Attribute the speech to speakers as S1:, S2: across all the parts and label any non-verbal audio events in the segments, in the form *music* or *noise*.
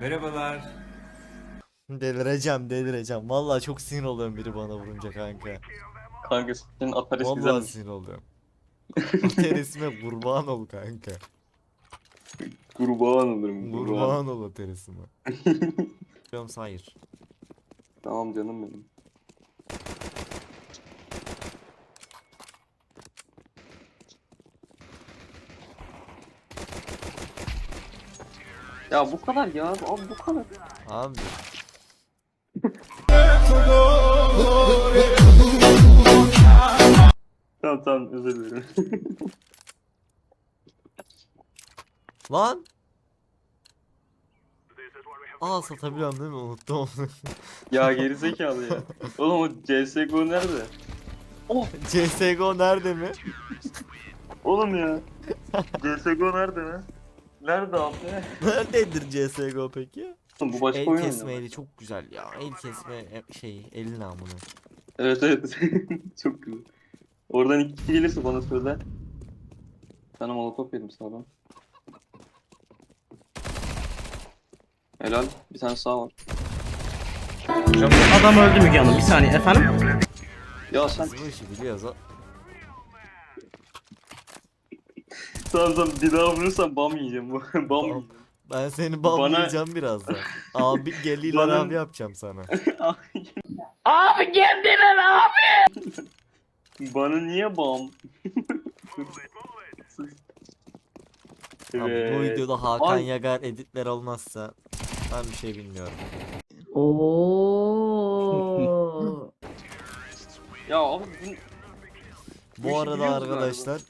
S1: Merhabalar.
S2: Delireceğim delireceğim. Vallahi çok sinir oluyorum biri bana vurunca kanka.
S3: Kanka senin Atares
S2: Vallahi
S3: güzelmiş.
S2: sinir oluyorum. Ateresime *laughs* kurban ol kanka.
S3: Kurban olurum kurban.
S2: Kurban ol ateresime. *laughs* Diyorum hayır.
S3: Tamam canım benim. Ya bu kadar ya abi bu kadar.
S2: Abi
S3: Tamam tamam özür dilerim. *laughs*
S2: lan. Aa satabiliyorum değil mi? Unuttum onu. *laughs*
S3: ya gerizekalı ya. Oğlum o CSGO nerede?
S2: CSGO nerede mi?
S3: Oğlum ya. CSGO nerede mi? Nerede abi?
S2: Nerededir CSGO peki?
S3: Bu başka
S2: El
S3: oyun
S2: kesme
S3: oynuyor.
S2: eli çok güzel ya. El kesme e, şey el namını.
S3: Evet evet. *laughs* Çok güzel. Oradan iki kişi gelirse bana söyle. Sana molotof yedim sağdan. Helal. Bir tane sağ var.
S4: Hocam adam öldü Müge Hanım. Bir saniye efendim.
S3: Ya sen
S2: bu işi biliyoruz. o-
S3: tamam tamam bir daha vurursan bam yiyeceğim. *laughs* bam
S2: Tamam.
S3: yiyeceğim.
S2: Ben seni
S3: Bana-
S2: banlayacağım birazdan. Abi geliyorlar
S3: Bana-
S2: abi yapacağım sana. *laughs*
S4: Abi kendine abi.
S3: Bana niye bam? *laughs*
S2: Abi bu
S3: Evet.
S2: videoda Hakan
S3: Ay.
S2: Yagar editler olmazsa ben bir şey bilmiyorum.
S4: Oo.
S3: Ya abi bu... Bu
S2: Bu
S3: işi
S2: arada
S3: biliyoruz galiba.
S2: arkadaşlar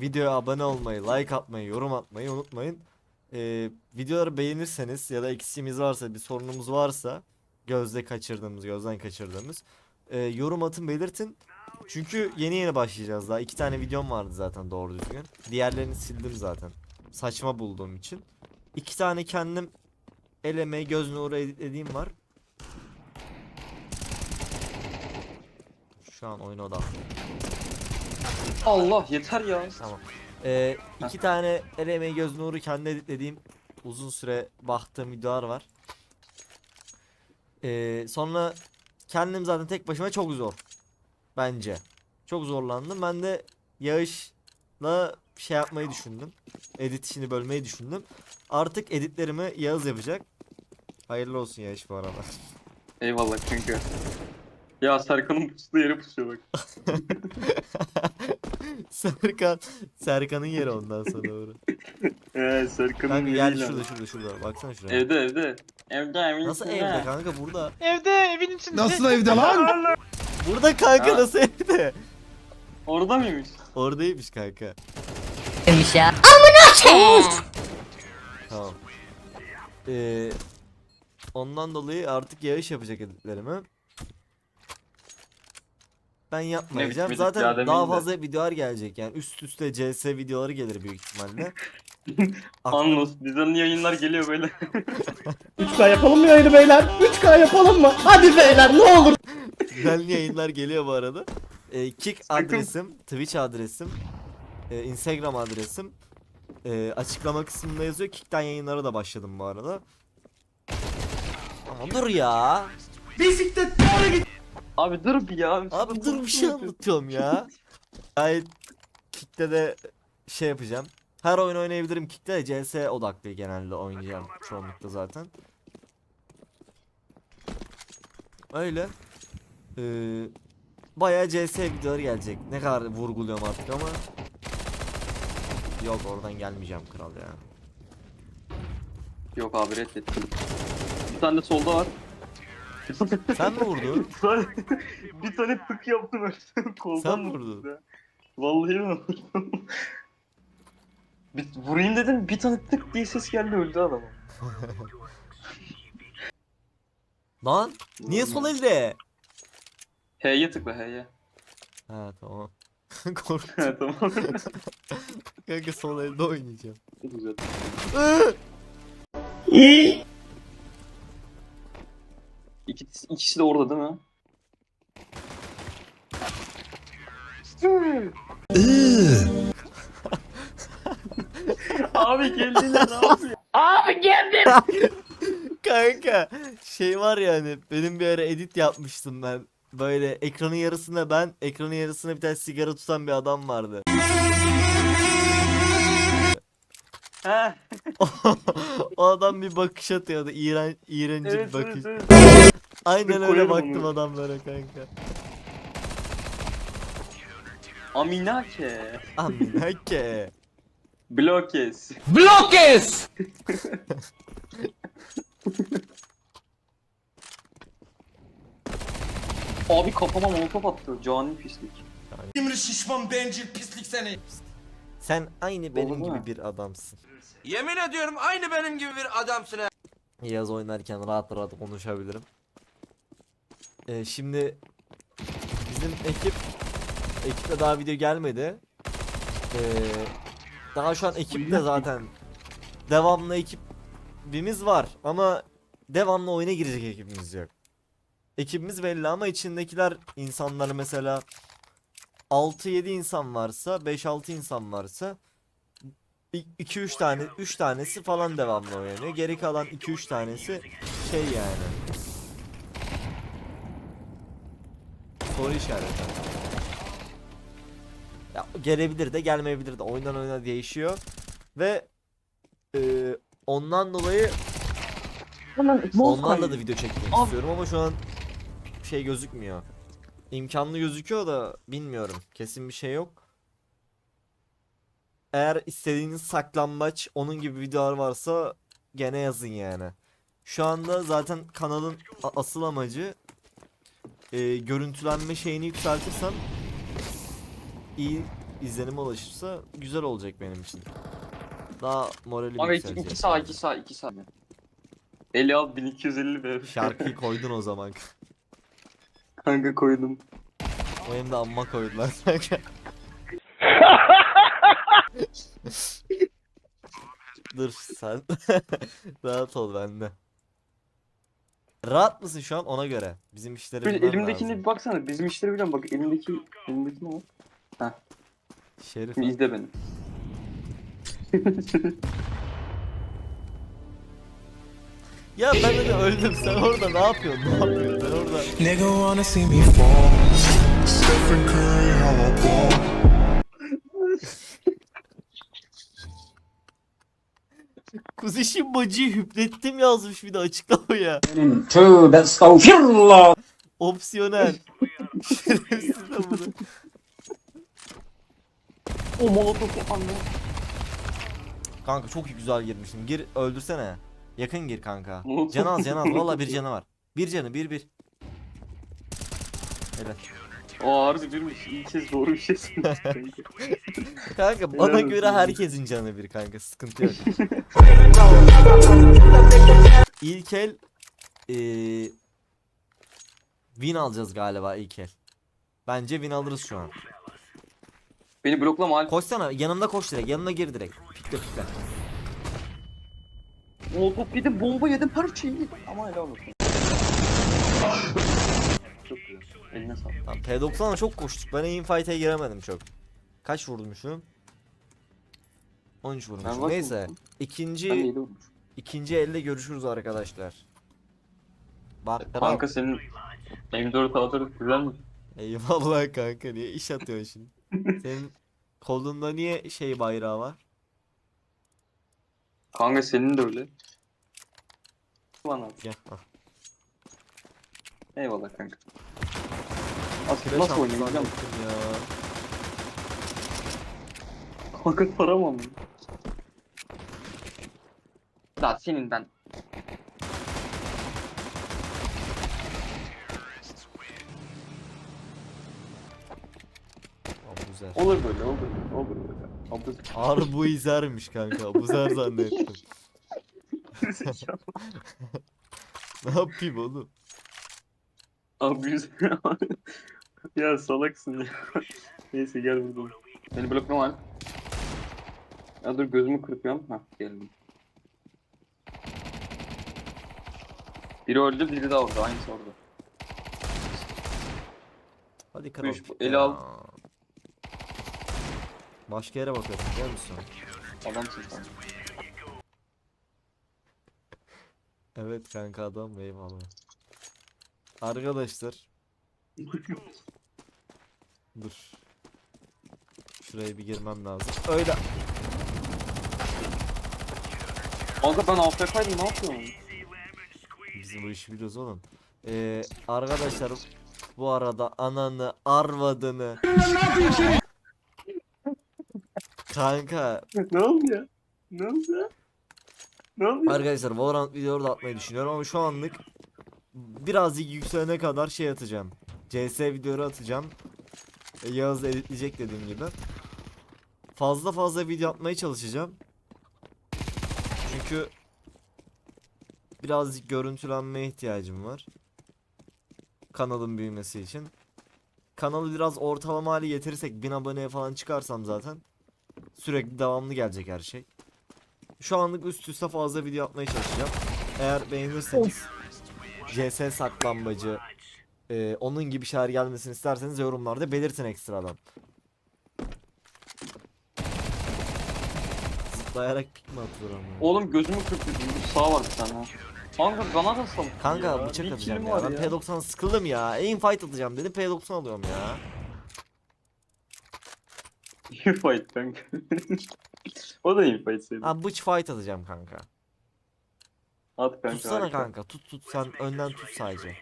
S2: videoya abone olmayı, like atmayı, yorum atmayı unutmayın. Ee, videoları beğenirseniz ya da eksiğimiz varsa, bir sorunumuz varsa gözde kaçırdığımız, gözden kaçırdığımız e, yorum atın belirtin. Çünkü yeni yeni başlayacağız daha. iki tane videom vardı zaten doğru düzgün. Diğerlerini sildim zaten. Saçma bulduğum için. İki tane kendim el emeği göz nuru editlediğim var. Şu an oyuna odaklı.
S3: Allah yeter ya.
S2: Tamam. Ee, iki tane el emeği göz nuru kendi editlediğim uzun süre baktığım videolar var. Ee, sonra kendim zaten tek başıma çok zor. Bence. Çok zorlandım. Ben de Yağış'la şey yapmayı düşündüm. Edit işini bölmeyi düşündüm. Artık editlerimi Yağız yapacak. Hayırlı olsun Yağış bu arada.
S3: Eyvallah kanka. Ya Serkan'ın pusuduğu yere pusuyor bak. *laughs* *laughs*
S2: Serkan. Serkan'ın yeri ondan sonra doğru.
S3: Eee Serkan'ın
S2: Kanka gel
S3: yeriyle.
S2: şurada şurada şurada. Baksana şuraya.
S3: Evde evde. Evde evin
S2: Nasıl
S3: içinde.
S2: evde kanka burada?
S4: Evde evin içinde.
S5: Nasıl evde lan?
S2: Burada kanka
S3: Ha.
S2: nasıl evde?
S3: Orada mıymış?
S2: Oradaymış kanka.
S6: demiş ya.
S2: Tamam. Ee, ondan dolayı artık yağış yapacak editlerimi. Ben yapmayacağım.
S3: bitmedik ya
S2: Zaten daha
S3: de.
S2: fazla videolar gelecek yani üst üste CS videoları gelir büyük ihtimalle. *laughs*
S3: Anlos. Bizden yayınlar geliyor böyle. *laughs*
S4: 3K yapalım mı yayını beyler? 3K yapalım mı? Hadi beyler ne olur.
S2: Düzenli yayınlar geliyor bu arada. Ee, Kick adresim, Twitch adresim, e, Instagram adresim. e, açıklama kısmında yazıyor. Kick'ten yayınlara da başladım bu arada. Ama dur ya.
S3: Abi dur bir ya.
S2: Abi dur bir şey anlatıyorum ya. *laughs* Gayet Kick'te de şey yapacağım. Her oyun oynayabilirim Kick'te de CS odaklı genelde oynayacağım çoğunlukla zaten. Öyle. Ee, bayağı CS videoları gelecek. Ne kadar vurguluyorum artık ama. Yok oradan gelmeyeceğim kral ya.
S3: Yok abi reddettim. Bir tane de solda var. *laughs*
S2: Sen mi vurdun?
S3: bir tane, tık yaptım öyle. *laughs* Koldan
S2: Sen
S3: vurdum
S2: vurdun.
S3: ya. Vallahi mi vurdum? *laughs* bir, vurayım dedim bir tane tık diye ses geldi öldü adam.
S2: Lan niye sol elde?
S3: H'ye tıkla H'ye.
S2: Ha tamam. Korktum.
S3: He tamam.
S2: Kanka sol elde oynayacağım.
S3: Güzel. İki, ikisi de orada değil mi? Abi geldiler ne yapıyor?
S4: Abi geldim. *laughs*
S2: Kanka şey var ya hani benim bir ara edit yapmıştım ben. Böyle ekranın yarısında ben, ekranın yarısında bir tane sigara tutan bir adam vardı.
S3: Ha, *laughs*
S2: o adam bir bakış atıyordu. İğren, iğrenci
S3: evet,
S2: bir bakış.
S3: evet, evet.
S2: Aynen öyle
S3: koyarım
S2: baktım
S3: onu.
S2: adamlara kanka.
S3: Aminake.
S2: Aminake.
S3: Blokes.
S1: Bloques!
S3: Abi kafama molotof attı. Cani pislik.
S1: İmri şişman bencil pislik seni.
S2: Sen aynı benim gibi bir adamsın.
S1: Yemin ediyorum aynı benim gibi bir adamsın ha.
S2: Yaz oynarken rahat rahat konuşabilirim. Ee, şimdi bizim ekip ekipte daha video gelmedi. Ee, daha şu an ekipte zaten devamlı ekibimiz var ama devamlı oyuna girecek ekibimiz yok. Ekibimiz belli ama içindekiler insanlar mesela 6-7 insan varsa 5-6 insan varsa 2-3 tane 3 tanesi falan devamlı oynanıyor. Geri kalan 2-3 tanesi şey yani. Soru işareti. Ya gelebilir de gelmeyebilir de oyundan oyuna değişiyor ve e, ondan dolayı onlarla da video çekmek istiyorum ama şu an şey gözükmüyor. İmkanlı gözüküyor da bilmiyorum. Kesin bir şey yok. Eğer istediğiniz saklambaç onun gibi videolar varsa gene yazın yani. Şu anda zaten kanalın asıl amacı e, görüntülenme şeyini yükseltirsem iyi izlenime ulaşırsa güzel olacak benim için. Daha moralim
S3: Abi iki, iki sağ iki sağ iki sağ. Eli al 1250 be.
S2: Şarkıyı *laughs* koydun o zaman.
S3: Kanka koydum.
S2: Hem de amma koydular kanka. Dur sen. *laughs* Rahat ol bende. Rahat mısın şu an ona göre? Bizim işleri
S3: Böyle
S2: bilmem
S3: elimdekine
S2: lazım.
S3: bir baksana. Bizim işleri biliyorum bak. Elimdeki elimdeki ne o?
S2: Şerif.
S3: Şimdi izle beni. *laughs*
S2: Ya ben de öldüm. Sen orada ne yapıyorsun? Ne yapıyorsun? Sen orada
S5: Nigga wanna see me fall.
S6: Stephen Curry, how I ball.
S2: Kuzişin bacıyı hüplettim yazmış bir de açıklamaya.
S7: Tövbe estağfirullah.
S2: Opsiyonel. Şerefsiz de bunu.
S3: O molotofu anla.
S2: Kanka çok güzel girmişsin. Gir öldürsene. Yakın gir kanka. *laughs* Can az can az. Valla bir canı var. Bir canı bir bir. Helal.
S3: O harbi birmiş. İlk kez doğru bir şey kanka. *laughs*
S2: Kanka bana
S3: Helal
S2: göre
S3: olsun.
S2: herkesin canı bir kanka. Sıkıntı yok. *laughs* İlk el eee win alacağız galiba ilk el. Bence win alırız şu an.
S3: Beni bloklama Alp.
S2: Koşsana yanımda koş direkt. Yanına gir direkt. Pikle pikle.
S3: Molotof yedim, bomba yedim, her şeyi yedim. Ama helal olsun. Çok güzel. Eline sağlık.
S2: Tamam, P90'a çok koştuk. Ben aim fight'e giremedim çok. Kaç vurmuşum? 13
S3: Ben
S2: vurmuşum.
S3: bak-
S2: Neyse.
S3: Ben
S2: İkinci ikinci elde görüşürüz arkadaşlar. Bak
S3: Kanka senin M4 alır güzel mi?
S2: Eyvallah kanka niye iş atıyorsun şimdi? *laughs* Senin kolunda niye şey bayrağı var?
S3: Kanka senin de öyle. Bana.
S2: Gel. al.
S3: Eyvallah kanka. Aslında
S2: Flash
S3: nasıl
S2: attı
S3: oynayayım biliyor musun?
S2: zannettim ya.
S3: Kanka taramam. Da senin ben.
S2: Abuzer.
S3: Olur böyle, olur böyle, olur böyle.
S2: Bu izermiş kanka. Abuzer *laughs* zannettim. *laughs* *laughs* Ne yapayım oğlum?
S3: Abi *laughs* ya salaksın ya. Neyse gel buradan. Beni bloklama Alp. Ya dur gözümü kırpıyorum. Hah geldim. Biri öldü, biri daha orada. Aynısı orada.
S2: Hadi kral.
S3: Üç, eli al.
S2: Başka yere bakıyorsun biliyor musun?
S3: Adamsın sen.
S2: Evet kanka adam eyvallah. Arkadaşlar. Dur. Şuraya bir girmem lazım. Öyle.
S3: Kanka ben AFK'ydım ne yapıyorum?
S2: Biz bu işi biliyoruz oğlum. Ee, arkadaşlar bu arada ananı arvadını Kanka
S3: ne oldu ya? Ne oldu? Ne oldu ya?
S2: arkadaşlar Valorant videoları da atmayı düşünüyorum ama şu anlık birazcık yükselene kadar şey atacağım. CS videoları atacağım. E, Yağız editleyecek dediğim gibi. Fazla fazla video atmaya çalışacağım. Çünkü birazcık görüntülenmeye ihtiyacım var. Kanalın büyümesi için. Kanalı biraz ortalama hale getirirsek 1000 aboneye falan çıkarsam zaten sürekli devamlı gelecek her şey. Şu anlık üst üste fazla video atmaya çalışacağım. Eğer beğenirseniz CS saklambacı e, onun gibi şeyler gelmesini isterseniz yorumlarda belirtin ekstradan. Zıplayarak pik mi atılır ama?
S3: Oğlum gözümü kırptı. Sağ var bir tane. ha. Kanka bana da sal.
S2: Kanka
S3: ya.
S2: bıçak
S3: Bir
S2: atacağım ya.
S3: var
S2: Ben P90 sıkıldım ya. Aim fight atacağım dedim P90 alıyorum ya.
S3: Fight kanka. o da iyi fight sayılır.
S2: Ha bıç fight atacağım kanka.
S3: At kanka.
S2: Tutsana
S3: harika.
S2: kanka. Tut tut sen önden tut sadece.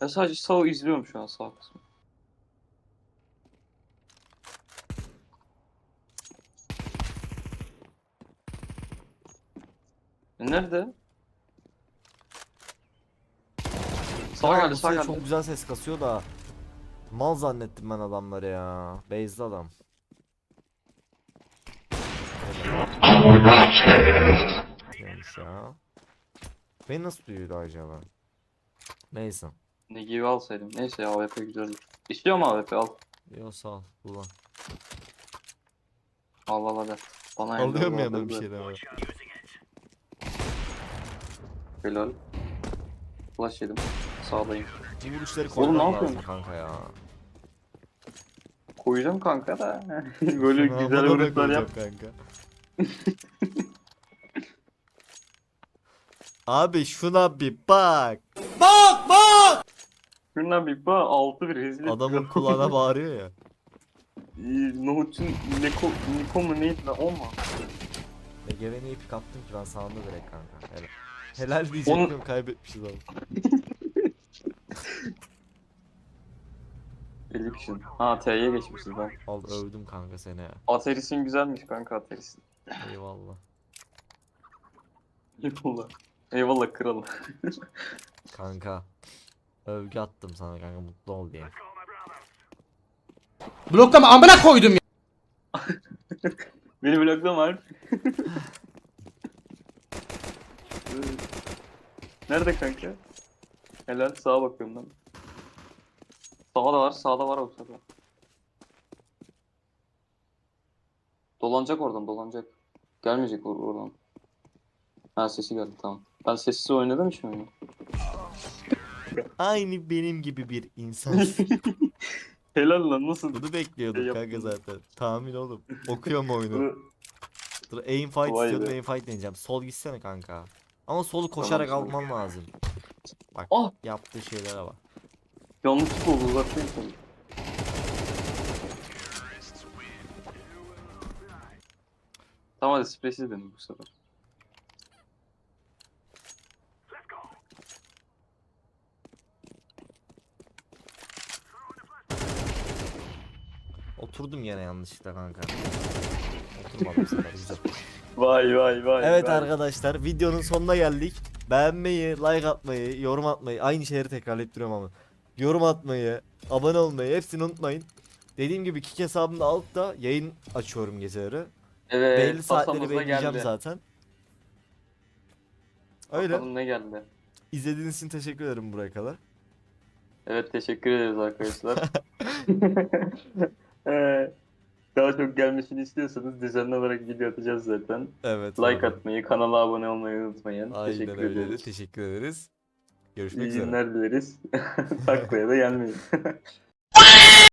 S3: Ben sadece sağ izliyorum şu an sağ kısmı. E nerede? Sağ
S2: Ya
S3: geldi
S2: bu
S3: sağ
S2: ses
S3: geldi.
S2: Çok güzel ses kasıyor da. Mal zannettim ben adamları ya. Base'li adam. Neyse ya. Beni nasıl duyuyordu acaba? Neyse.
S3: Ne gibi alsaydım. Neyse ya AWP güzeldir. İstiyor mu AWP al.
S2: Yo sağ ol. Ulan.
S3: Al al hadi. Bana
S2: Alıyorum
S3: ender
S2: yanına bir şeyler var.
S3: Helal. Flash yedim. Sağdayım.
S2: Bu vuruşları
S3: Oğlum, ne
S2: koymam
S3: yapıyorsun?
S2: lazım kanka ya.
S3: Koyacağım kanka da. *laughs* Böyle
S2: Şuna
S3: güzel
S2: amına
S3: vuruşlar
S2: koyacağım
S3: yap.
S2: kanka. *laughs* Abi şuna bir bak.
S3: Şundan bir bak altı bir rezil
S2: Adamın kulağına *laughs* bağırıyor ya.
S3: Ee, Nohut'un Neko, Niko mu neydi lan o mu?
S2: Egeven'i ipik attım ki ben sağında direkt kanka. Helal. Helal diyecektim kaybetmişiz abi.
S3: 50 kişi. Ha T'ye geçmişiz ben.
S2: Al övdüm kanka seni ya.
S3: Ateris'in güzelmiş kanka Ateris'in.
S2: Eyvallah.
S3: Eyvallah. Eyvallah kralım.
S2: Kanka. Övgü attım sana kanka mutlu ol diye.
S1: Bloklama amına koydum ya.
S3: Beni bloklama var. *laughs* Nerede kanka? Helal sağa bakıyorum ben. Sağda var, sağda var o sırada. Dolanacak oradan, dolanacak. Gelmeyecek or- oradan. Ha sesi geldi tamam. Ben sessiz oynadım hiç mi?
S2: Aynı benim gibi bir insansın. *laughs*
S3: Helal lan nasıl?
S2: Bunu bekliyordum
S3: Şey
S2: kanka zaten. Tahmin oğlum. Okuyorum oyunu. Dur aim fight
S3: Vay
S2: istiyordum
S3: be.
S2: aim fight deneyeceğim. Sol gitsene kanka. Ama solu koşarak
S3: tamam.
S2: alman lazım. Bak
S3: Ah!
S2: yaptığı şeylere bak.
S3: Yanlışlıkla oldu uzaklayayım seni. Tamam hadi spreysiz benim bu sefer.
S2: Oturdum yine yanlışlıkla kanka. Oturmadım bu sefer güzel. *laughs*
S3: Vay vay vay.
S2: Evet
S3: vay.
S2: arkadaşlar videonun sonuna geldik. Beğenmeyi, like atmayı, yorum atmayı, aynı şeyleri tekrar ettiriyorum ama. Yorum atmayı, abone olmayı hepsini unutmayın. Dediğim gibi kick hesabımda altta yayın açıyorum geceleri.
S3: Evet,
S2: Belli saatleri
S3: pasamız da
S2: belirleyeceğim
S3: geldi.
S2: zaten. Öyle.
S3: Bakalım ne geldi.
S2: İzlediğiniz için teşekkür ederim buraya kadar.
S3: Evet teşekkür ederiz arkadaşlar. *laughs* *laughs* Ee, Daha çok gelmesini istiyorsanız düzenli olarak video atacağız zaten.
S2: Evet.
S3: Like
S2: abi.
S3: atmayı, kanala abone olmayı unutmayın.
S2: Aynen
S3: teşekkür
S2: öyle.
S3: ederiz.
S2: Teşekkür ederiz. Görüşmek
S3: İyi
S2: üzere.
S3: günler dileriz. *laughs* Taklaya da gelmeyin. *laughs*